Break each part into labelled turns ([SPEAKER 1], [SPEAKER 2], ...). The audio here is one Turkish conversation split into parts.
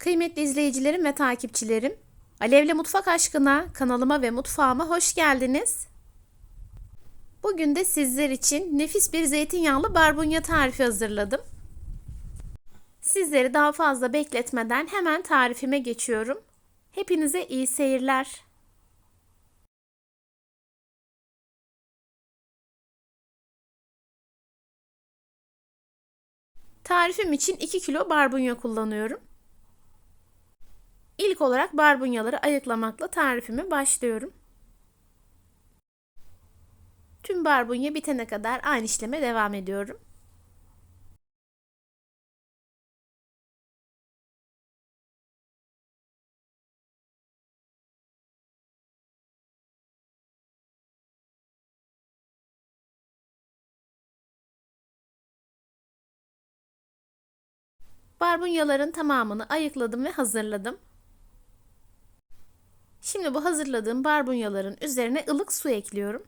[SPEAKER 1] Kıymetli izleyicilerim ve takipçilerim, Alevle Mutfak Aşkına kanalıma ve mutfağıma hoş geldiniz. Bugün de sizler için nefis bir zeytinyağlı barbunya tarifi hazırladım. Sizleri daha fazla bekletmeden hemen tarifime geçiyorum. Hepinize iyi seyirler. Tarifim için 2 kilo barbunya kullanıyorum. İlk olarak barbunyaları ayıklamakla tarifime başlıyorum. Tüm barbunya bitene kadar aynı işleme devam ediyorum. Barbunyaların tamamını ayıkladım ve hazırladım. Şimdi bu hazırladığım barbunyaların üzerine ılık su ekliyorum.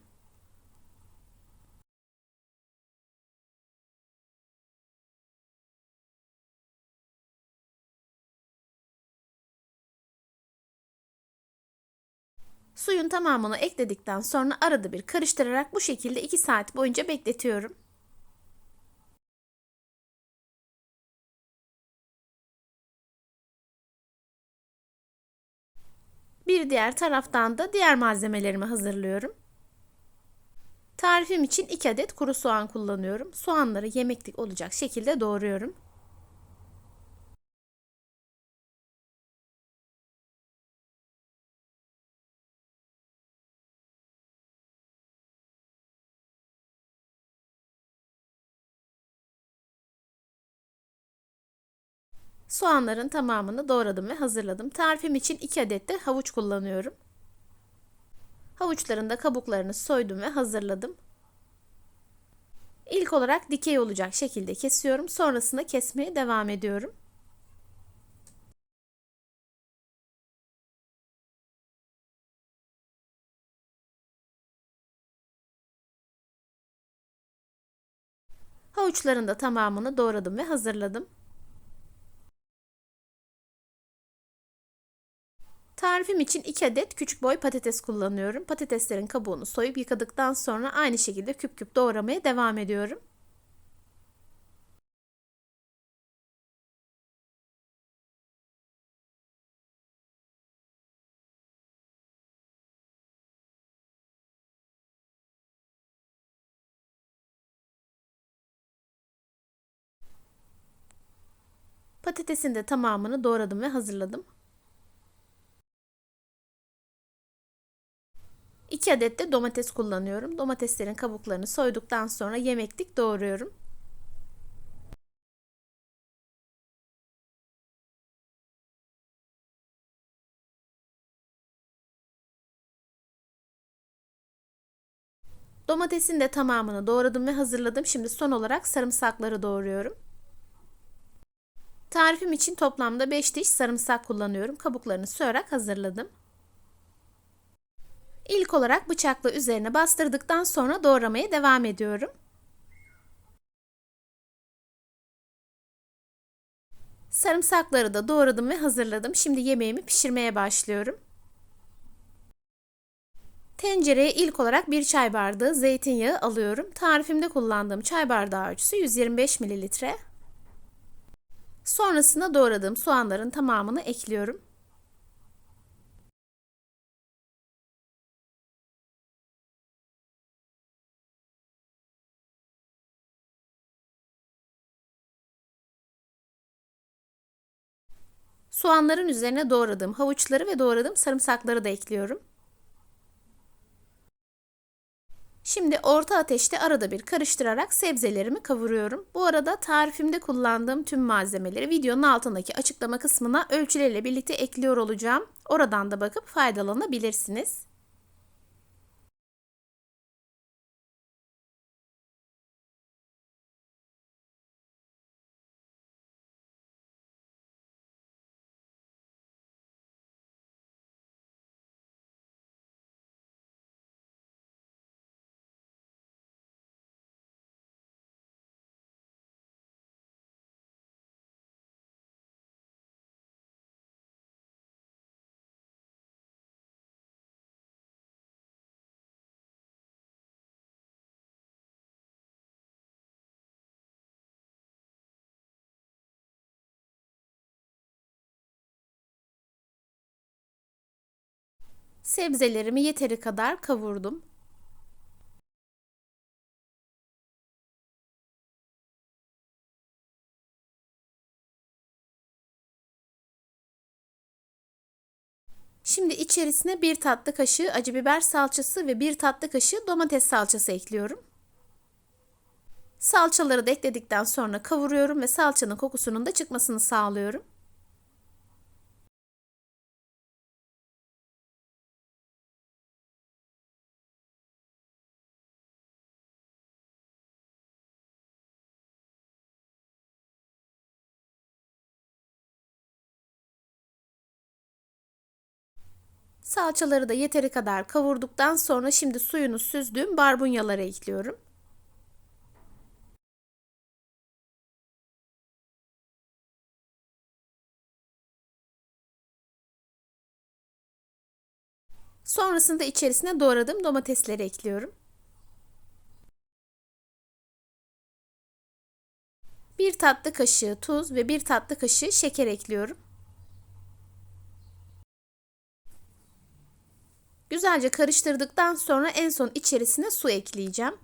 [SPEAKER 1] Suyun tamamını ekledikten sonra arada bir karıştırarak bu şekilde 2 saat boyunca bekletiyorum. Bir diğer taraftan da diğer malzemelerimi hazırlıyorum. Tarifim için 2 adet kuru soğan kullanıyorum. Soğanları yemeklik olacak şekilde doğruyorum. Soğanların tamamını doğradım ve hazırladım. Tarifim için 2 adet de havuç kullanıyorum. Havuçların da kabuklarını soydum ve hazırladım. İlk olarak dikey olacak şekilde kesiyorum. Sonrasında kesmeye devam ediyorum. Havuçların da tamamını doğradım ve hazırladım. Tarifim için 2 adet küçük boy patates kullanıyorum. Patateslerin kabuğunu soyup yıkadıktan sonra aynı şekilde küp küp doğramaya devam ediyorum. Patatesin de tamamını doğradım ve hazırladım. 2 adet de domates kullanıyorum. Domateslerin kabuklarını soyduktan sonra yemeklik doğruyorum. Domatesin de tamamını doğradım ve hazırladım. Şimdi son olarak sarımsakları doğruyorum. Tarifim için toplamda 5 diş sarımsak kullanıyorum. Kabuklarını soyarak hazırladım. İlk olarak bıçakla üzerine bastırdıktan sonra doğramaya devam ediyorum. Sarımsakları da doğradım ve hazırladım. Şimdi yemeğimi pişirmeye başlıyorum. Tencereye ilk olarak bir çay bardağı zeytinyağı alıyorum. Tarifimde kullandığım çay bardağı ölçüsü 125 mililitre. Sonrasında doğradığım soğanların tamamını ekliyorum. Soğanların üzerine doğradığım havuçları ve doğradığım sarımsakları da ekliyorum. Şimdi orta ateşte arada bir karıştırarak sebzelerimi kavuruyorum. Bu arada tarifimde kullandığım tüm malzemeleri videonun altındaki açıklama kısmına ölçüleriyle birlikte ekliyor olacağım. Oradan da bakıp faydalanabilirsiniz. Sebzelerimi yeteri kadar kavurdum. Şimdi içerisine bir tatlı kaşığı acı biber salçası ve bir tatlı kaşığı domates salçası ekliyorum. Salçaları da ekledikten sonra kavuruyorum ve salçanın kokusunun da çıkmasını sağlıyorum. Salçaları da yeteri kadar kavurduktan sonra şimdi suyunu süzdüğüm barbunyaları ekliyorum. Sonrasında içerisine doğradığım domatesleri ekliyorum. Bir tatlı kaşığı tuz ve bir tatlı kaşığı şeker ekliyorum. Güzelce karıştırdıktan sonra en son içerisine su ekleyeceğim.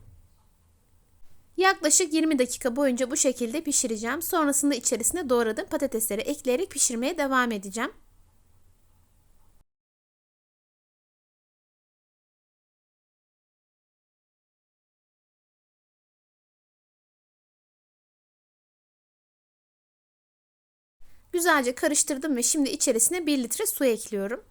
[SPEAKER 1] Yaklaşık 20 dakika boyunca bu şekilde pişireceğim. Sonrasında içerisine doğradığım patatesleri ekleyerek pişirmeye devam edeceğim. Güzelce karıştırdım ve şimdi içerisine 1 litre su ekliyorum.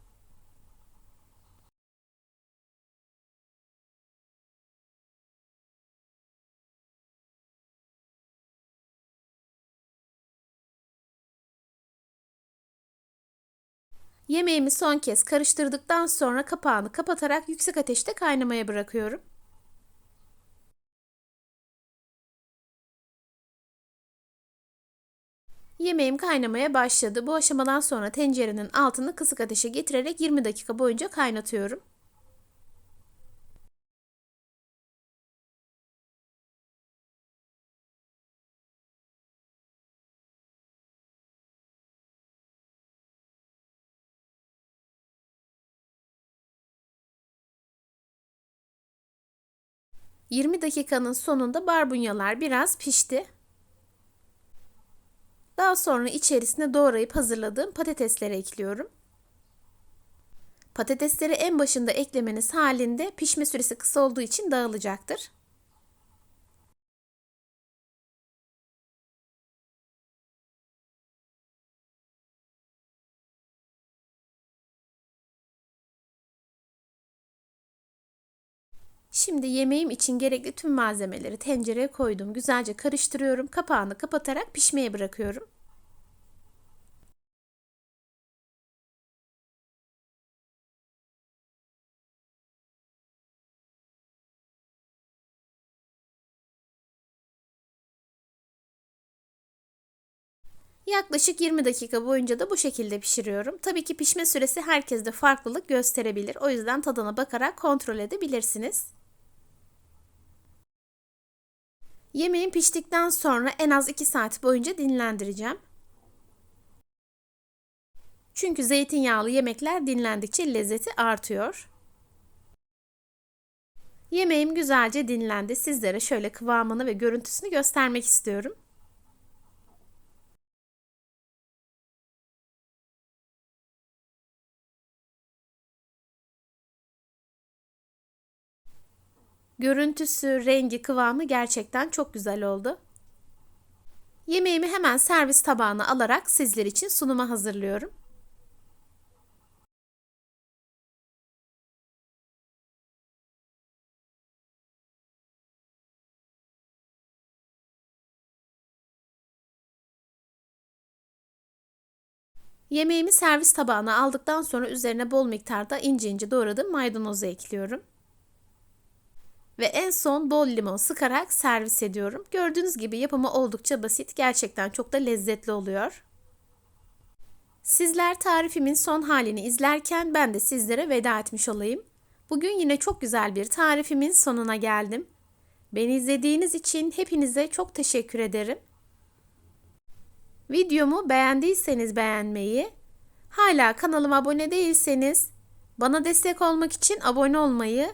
[SPEAKER 1] Yemeğimi son kez karıştırdıktan sonra kapağını kapatarak yüksek ateşte kaynamaya bırakıyorum. Yemeğim kaynamaya başladı. Bu aşamadan sonra tencerenin altını kısık ateşe getirerek 20 dakika boyunca kaynatıyorum. ...20 dakikanın sonunda barbunyalar biraz pişti. Daha sonra içerisine doğrayıp hazırladığım patatesleri ekliyorum. Patatesleri en başında eklemeniz halinde pişme süresi kısa olduğu için dağılacaktır. Şimdi yemeğim için gerekli tüm malzemeleri tencereye koydum. Güzelce karıştırıyorum. Kapağını kapatarak pişmeye bırakıyorum. Yaklaşık 20 dakika boyunca da bu şekilde pişiriyorum. Tabii ki pişme süresi herkeste farklılık gösterebilir. O yüzden tadına bakarak kontrol edebilirsiniz. Yemeğim piştikten sonra en az 2 saat boyunca dinlendireceğim. Çünkü zeytinyağlı yemekler dinlendikçe lezzeti artıyor. Yemeğim güzelce dinlendi. Sizlere şöyle kıvamını ve görüntüsünü göstermek istiyorum. Görüntüsü, rengi, kıvamı gerçekten çok güzel oldu. Yemeğimi hemen servis tabağına alarak sizler için sunuma hazırlıyorum. Yemeğimi servis tabağına aldıktan sonra üzerine bol miktarda ince ince doğradığım maydanozu ekliyorum. Ve en son bol limon sıkarak servis ediyorum. Gördüğünüz gibi yapımı oldukça basit. Gerçekten çok da lezzetli oluyor. Sizler tarifimin son halini izlerken ben de sizlere veda etmiş olayım. Bugün yine çok güzel bir tarifimin sonuna geldim. Beni izlediğiniz için hepinize çok teşekkür ederim. Videomu beğendiyseniz beğenmeyi, hala kanalıma abone değilseniz Bana destek olmak için abone olmayı